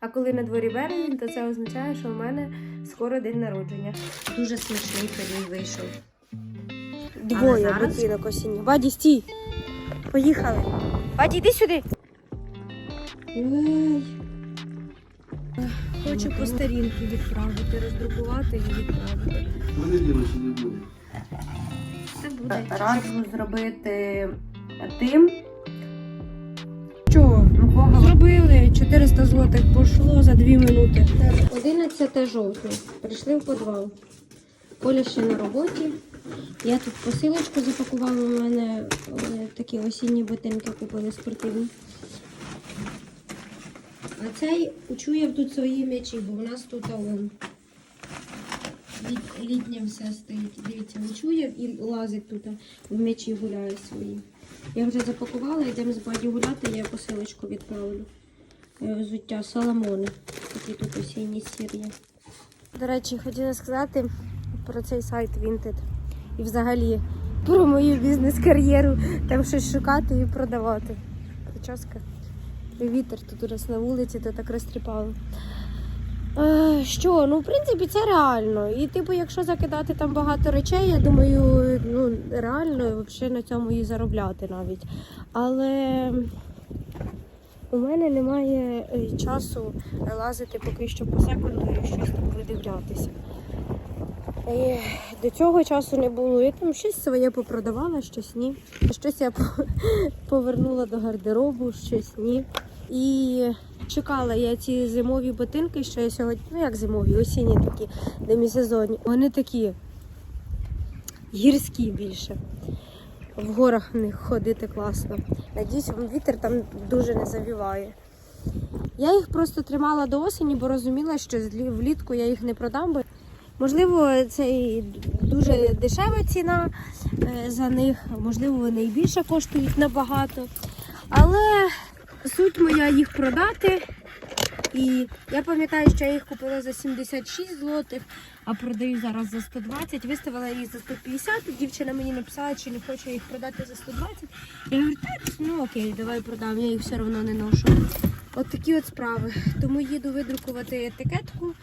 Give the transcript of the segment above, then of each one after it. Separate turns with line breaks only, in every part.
А коли на дворі березень, то це означає, що в мене скоро день народження.
Дуже смачний пиріг вийшов.
Двоє
зараз?
ботинок осінніх. Ваді, стій! Поїхали. Ваді, йди сюди. Ой. Хочу по старінки відправити, роздрукувати і відправити.
Це буде.
Раджу зробити тим. 400 злотих пішло за 2 минути. 11 жовтня. Прийшли в підвал. Поля ще на роботі. Я тут посилочку запакувала. У мене е, такі осінні ботинки купили спортивні. А цей учує тут свої м'ячі, бо у нас тут он. Літ, літнє все стоїть. Дивіться, учує і лазить тут, в м'ячі гуляє свої. Я вже запакувала, йдемо з баді гуляти, я посилочку відправлю. Е, Взуття Соломони. Такі тут осінні сір'ї. До речі, хотіла сказати про цей сайт Vinted. І взагалі про мою бізнес-кар'єру. Там щось шукати і продавати. Прическа. Вітер тут у нас на вулиці, то так розтріпало. Е, Що, ну в принципі це реально. І типу, якщо закидати там багато речей, я думаю, ну реально взагалі на цьому і заробляти навіть. Але у мене немає е, часу лазити поки що по секунду і щось там видивлятися. І до цього часу не було. Я там щось своє попродавала, щось ні. Щось я повернула до гардеробу, щось ні. І чекала я ці зимові ботинки, що я сьогодні, ну як зимові, осінні такі, демісезонні. Вони такі гірські більше. В горах в них ходити класно. Надіюсь, вітер там дуже не завіває. Я їх просто тримала до осені, бо розуміла, що влітку я їх не продам. Бо, можливо, це і дуже дешева ціна е, за них, можливо, вони і більше коштують набагато. Але суть моя їх продати. І я пам'ятаю, що я їх купила за 76 злотих, а продаю зараз за 120. Виставила їх за 150. Дівчина мені написала, чи не хоче їх продати за 120. Я говорю, так, ну окей, давай продам, я їх все одно не ношу. От такі от справи. Тому їду видрукувати етикетку,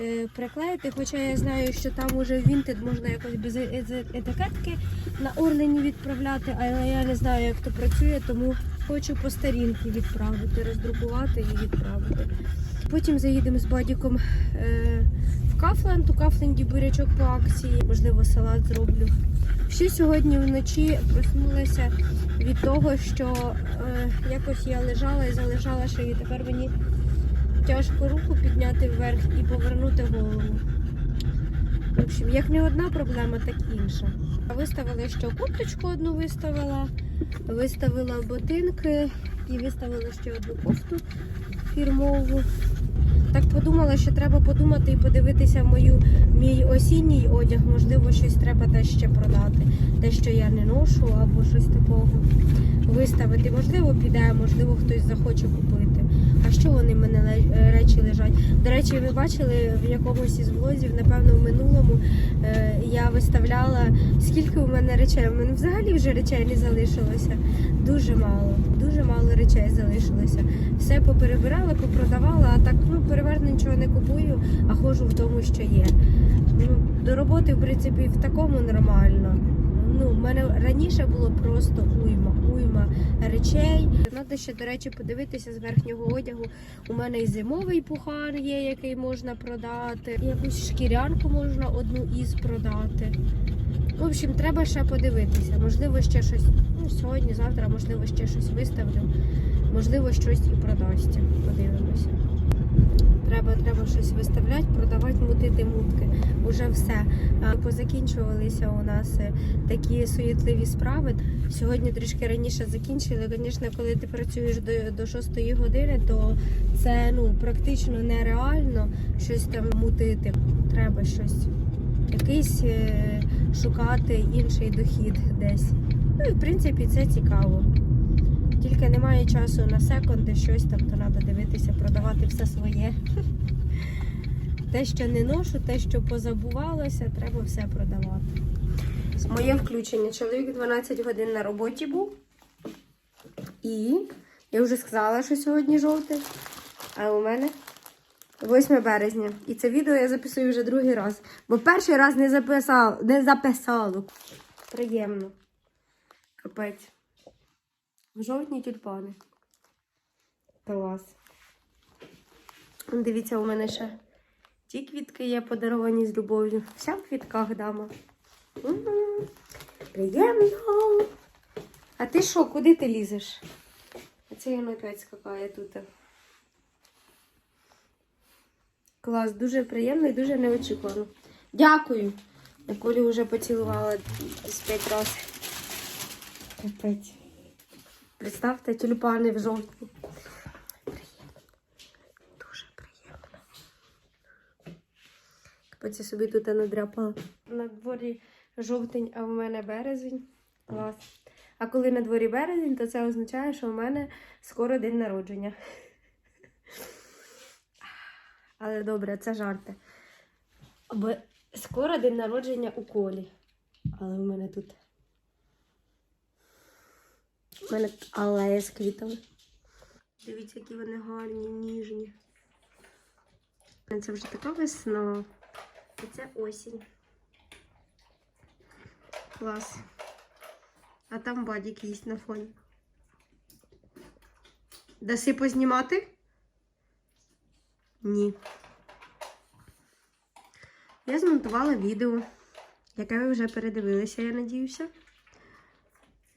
е, приклеїти, хоча я знаю, що там уже в Vinted можна якось без е- етикетки на Орлені відправляти, але я не знаю, як то працює, тому хочу по старінки відправити, роздрукувати і відправити. Потім заїдемо з бадіком е, в Кафленд. У Кафленді бурячок по акції, можливо, салат зроблю. Ще сьогодні вночі проснулася від того, що е, якось я лежала і залежала шиї. Тепер мені тяжко руку підняти вверх і повернути голову. В общем, як не одна проблема, так інша. Виставила ще курточку одну виставила, виставила ботинки і виставила ще одну кофту фірмову. Так подумала, що треба подумати і подивитися мою мій осінній одяг. Можливо, щось треба теж ще продати. Те, що я не ношу, або щось такого виставити. Можливо, піде, можливо, хтось захоче купити. Що вони в мене е, речі лежать? До речі, ви бачили в якомусь із влозів, напевно, в минулому е, я виставляла скільки у мене речей. У мене взагалі вже речей не залишилося. Дуже мало, дуже мало речей залишилося. Все поперебирала, попродавала, а так ну переважно нічого не купую, а ходжу в тому, що є. Ну, до роботи, в принципі, в такому нормально. Ну, в мене раніше було просто уйма, уйма речей. Треба ще, до речі, подивитися з верхнього одягу. У мене і зимовий пухар є, який можна продати. Якусь шкірянку можна одну із продати. В общем, треба ще подивитися. Можливо, ще щось ну, сьогодні, завтра, можливо, ще щось виставлю. Можливо, щось і продасться. Подивимося. Треба, треба щось виставляти. Уже все. Позакінчувалися у нас е, такі суєтливі справи. Сьогодні трішки раніше закінчили. Звісно, коли ти працюєш до, до 6 години, то це ну практично нереально щось там мутити. Треба щось, якийсь е, шукати інший дохід десь. Ну і в принципі це цікаво. Тільки немає часу на секунди, щось там, то треба дивитися, продавати все своє. Те, що не ношу, те, що позабувалося, треба все продавати. Моє включення. Чоловік 12 годин на роботі був. І я вже сказала, що сьогодні жовтий. А у мене 8 березня. І це відео я записую вже другий раз. Бо перший раз не записав, не записало. Приємно. Капець. Жовтні тюльпани. Клас. Дивіться, у мене ще ті квітки є подаровані з любов'ю. Вся в квітках дама. М, Приємно. А ти що, куди ти лізеш? А це він опять скакає тут. Клас, дуже приємно і дуже неочікувано. Дякую. Я Колю вже поцілувала з п'ять разів. Капець. Представте, тюльпани в жовтні. Приємно. Дуже приємно. Я собі тут я надряпала. На дворі жовтень, а в мене березень. Клас. А коли на дворі березень, то це означає, що у мене скоро день народження. Але добре, це жарти. Бо скоро день народження у колі. Але в мене тут. У мене алея з квітами. Дивіться, які вони гарні, ніжні. Це вже така весна. І це осінь. Клас. А там бадік їсть на фоні. Даси познімати? Ні. Я змонтувала відео, яке ви вже передивилися, я надіюся.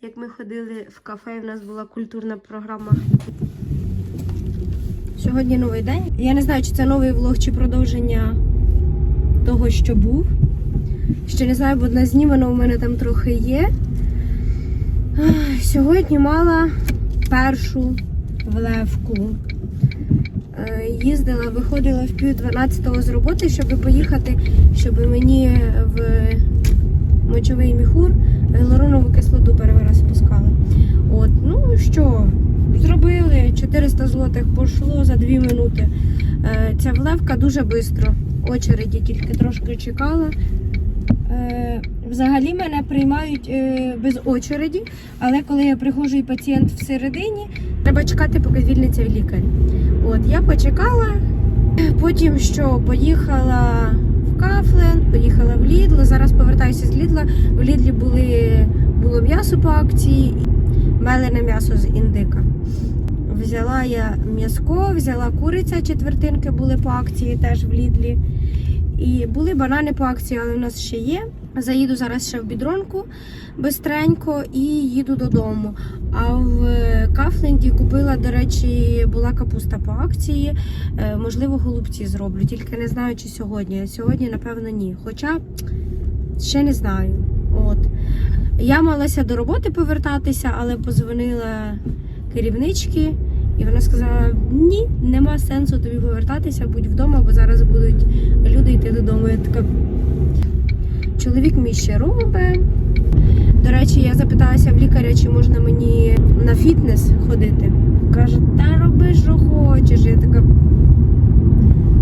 Як ми ходили в кафе, і в нас була культурна програма. Сьогодні новий день. Я не знаю, чи це новий влог, чи продовження того, що був. Ще не знаю, бо одна знімана у мене там трохи є. Сьогодні мала першу влевку. Е, Їздила, виходила в пів 12 з роботи, щоб поїхати, щоб мені в мочовий міхур гіалуронову кислоту перший раз спускали. От, ну що, зробили 400 злотих, пішло за 2 минути. Е, Ця влевка дуже швидко. Очереді тільки трошки чекала. Е, Взагалі мене приймають е, без очереді, але коли я приходжу і пацієнт всередині, треба чекати, поки звільниться лікар. От я почекала, потім що поїхала в Кафлен, поїхала в Лідл. Зараз повертаюся з Лідла. В Лідлі були, було м'ясо по акції, мелене м'ясо з індика. Взяла я м'язко, взяла куриця, четвертинки були по акції теж в Лідлі. І були банани по акції, але у нас ще є. Заїду зараз ще в бідронку бистренько і їду додому. А в Кафленді купила, до речі, була капуста по акції. Е, Можливо, голубці зроблю, тільки не знаю, чи сьогодні. Сьогодні, напевно, ні. Хоча ще не знаю. От. Я малася до роботи повертатися, але позвонила керівнички. І вона сказала: ні, нема сенсу тобі повертатися, будь вдома, бо зараз будуть люди йти додому. Я така. Чоловік мій ще робить. До речі, я запиталася в лікаря, чи можна мені на фітнес ходити. Каже, та роби, що хочеш. Я така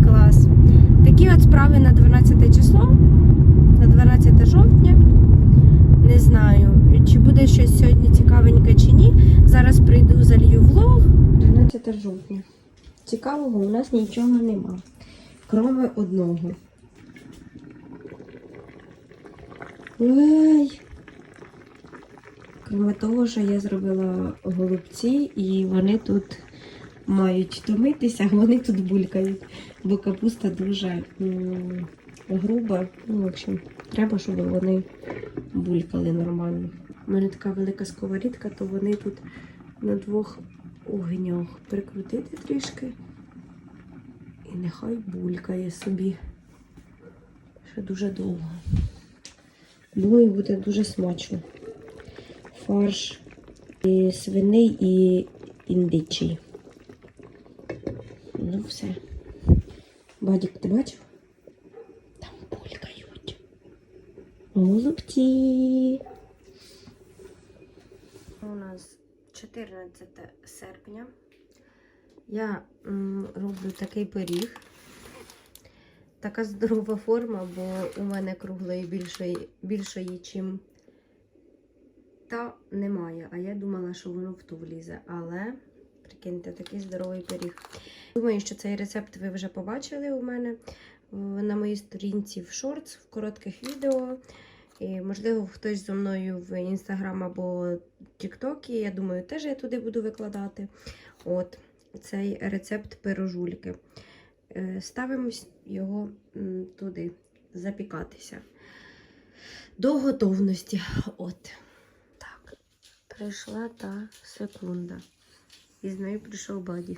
клас. Такі от справи на 12 число, на 12 жовтня. Не знаю, чи буде щось сьогодні цікавеньке чи ні. Зараз прийду, залью влог. 12 жовтня. Цікавого у нас нічого нема. Кроме одного. Ой. Кроме того, що я зробила голубці, і вони тут мають томитися, вони тут булькають, бо капуста дуже груба. Ну, в общем, треба, щоб вони булькали нормально. У мене така велика сковорідка, то вони тут на двох огнях прикрутити трішки. І нехай булькає собі. Ще дуже довго. Думаю, буде дуже смачно. Фарш і свиний і індичий. Ну все. Бадік, ти бачив? Там булькають. Голубці. У нас 14 серпня. Я роблю такий пиріг. Така здорова форма, бо у мене круглої більшої, більшої, чим та немає. А я думала, що воно в ту влізе. Але прикиньте, такий здоровий пиріг. Думаю, що цей рецепт ви вже побачили у мене на моїй сторінці в шортс, в коротких відео. І, можливо, хтось зі мною в інстаграм або Тіктокі. Я думаю, теж я туди буду викладати. От цей рецепт пирожульки. Е, Ставимо його туди запікатися. До готовності. От. Так. Прийшла та секунда. І з нею прийшов баді.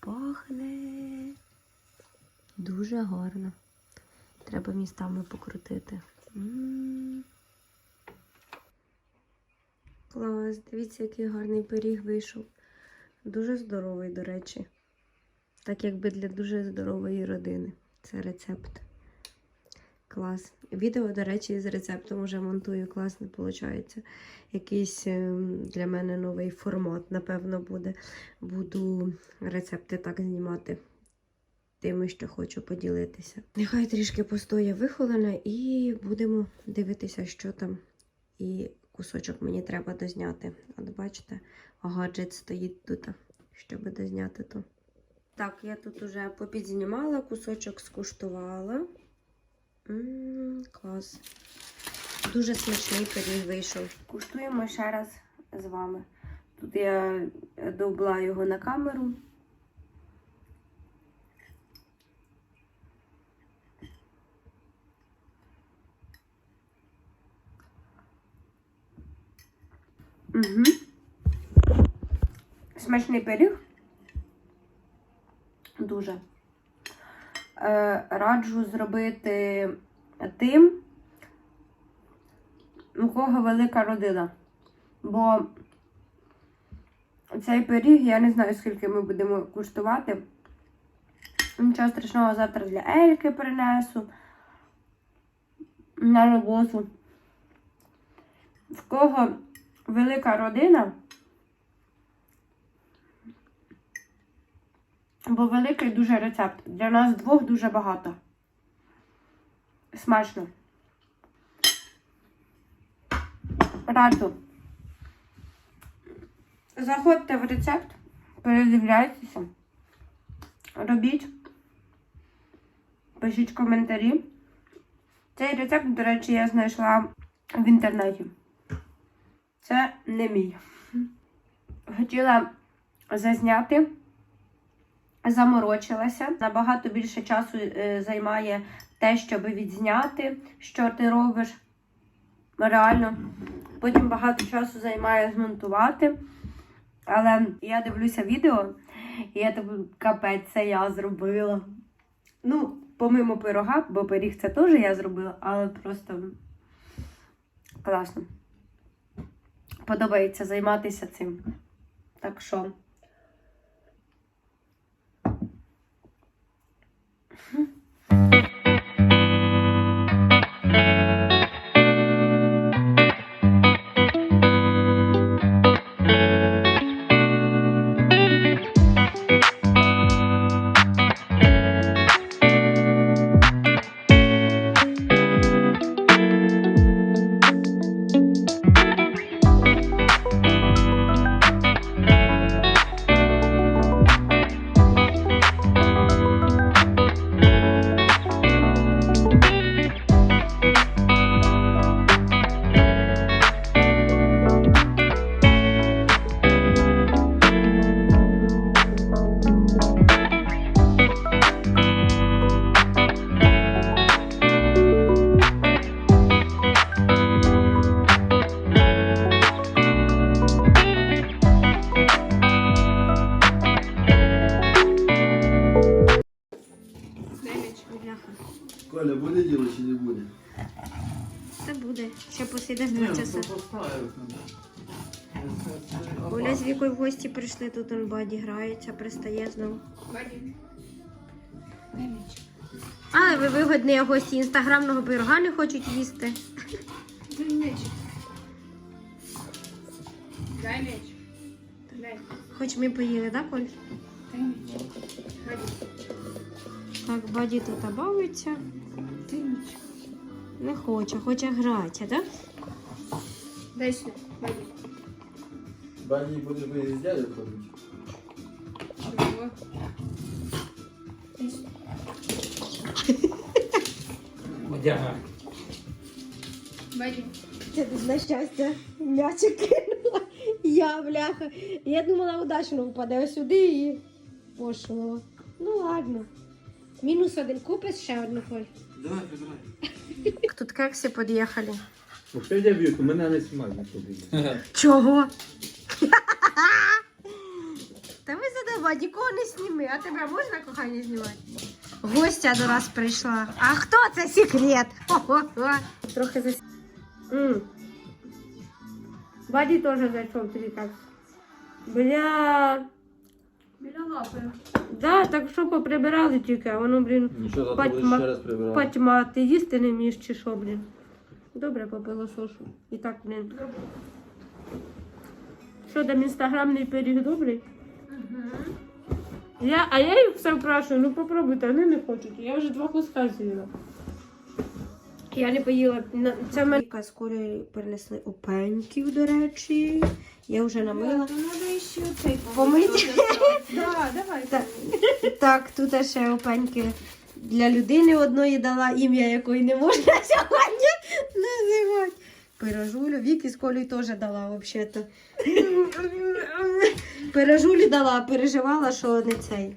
Пахне. Дуже гарно. Треба містами покрутити. Клас, дивіться, який гарний пиріг вийшов. Дуже здоровий, до речі. Так якби для дуже здорової родини. Це рецепт. Клас. Відео, до речі, з рецептом вже монтую. Класно виходить. Якийсь ем, для мене новий формат, напевно, буде. Буду рецепти так знімати. Тими, що хочу поділитися. Нехай трішки постоє вихолена, і будемо дивитися, що там. І кусочок мені треба дозняти. От бачите, гаджет стоїть тут, щоб дозняти то. Так, я тут уже попідзнімала, кусочок скуштувала. М, клас. Дуже смачний пиріг вийшов. Куштуємо ще раз з вами. Тут я довбла його на камеру. Угу. Смачний пиріг. Дуже. Е, раджу зробити тим, у кого велика родина. Бо цей пиріг, я не знаю, скільки ми будемо куштувати. Нічого страшного завтра для Ельки принесу на роботу. В кого велика родина, бо великий дуже рецепт. Для нас двох дуже багато. Смачно. Раджу. Заходьте в рецепт, передивляйтеся, робіть, пишіть коментарі. Цей рецепт, до речі, я знайшла в інтернеті. Це не мій. Хотіла зазняти, заморочилася. Набагато більше часу е, займає те, щоб відзняти, що ти робиш. Реально. Потім багато часу займає змонтувати. Але я дивлюся відео, і я так капець, це я зробила. Ну, помимо пирога, бо пиріг це теж я зробила, але просто класно подобається займатися цим. Так що. В гості прийшли, тут он баді грається, пристає знову. А, ви вигодні гості інстаграмного пирога не хочуть їсти.
Дай меч. Дай меч. Дай.
Хоч ми поїли, так, Коль?
Дай меч.
Так, баді тут бавиться.
Дай меч.
Не хоче, хоче гратися, так?
Дай сюда. Ходи.
Бані будеш би з дядю ходити.
Чего?
Одяга.
Вадим.
Це ти на щастя м'ячик кинула. Я, бляха. Я думала, удачно впаде сюди і пошло. Ну ладно. Мінус один. Купиш ще одну фоль.
Давай, вибирай.
Тут кекси під'їхали.
Ну, що я б'ю, то мене не знімають на тобі.
Чого? Та ви задава, нікого не сніми, а тебе можна кохання знімати? Гостя до нас прийшла. А хто це секрет? Хо-хо-хо. Трохи зас... М. Баді теж зайшов тобі так. Бля.
Біля лапи.
Да, так що поприбирали тільки, а воно, блін,
Нічого, завтра
Патьма-
будеш ще раз прибирати.
патьма, ти їсти не вмієш чи що, блін. Добре попило сошу. І так, блін. Що там інстаграмний пиріг добрий? Я, а я їх все впрашую, ну попробуйте, вони не хочуть. Я вже два куска з'їла. Я не поїла. Це мене з Колею перенесли опеньків, до речі. Я вже намила.
Ну, ще цей
Помити. Так, так, тут ще опеньки для людини одної дала ім'я, якої не можна сьогодні називати. Пирожулю, Вікі з Колею теж дала взагалі-то. Пирожулі дала, переживала, що не цей.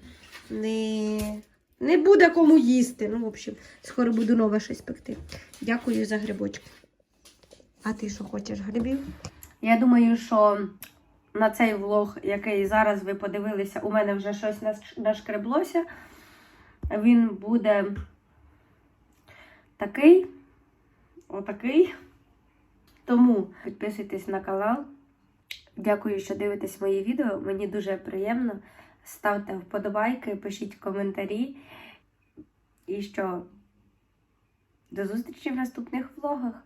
Не, не буде кому їсти. Ну, в общем, скоро буду нове щось пекти. Дякую за грибочки. А ти що хочеш грибів? Я думаю, що на цей влог, який зараз ви подивилися, у мене вже щось нашкреблося. Він буде такий, отакий. Тому підписуйтесь на канал. Дякую, що дивитесь мої відео. Мені дуже приємно. Ставте вподобайки, пишіть коментарі. І що до зустрічі в наступних влогах.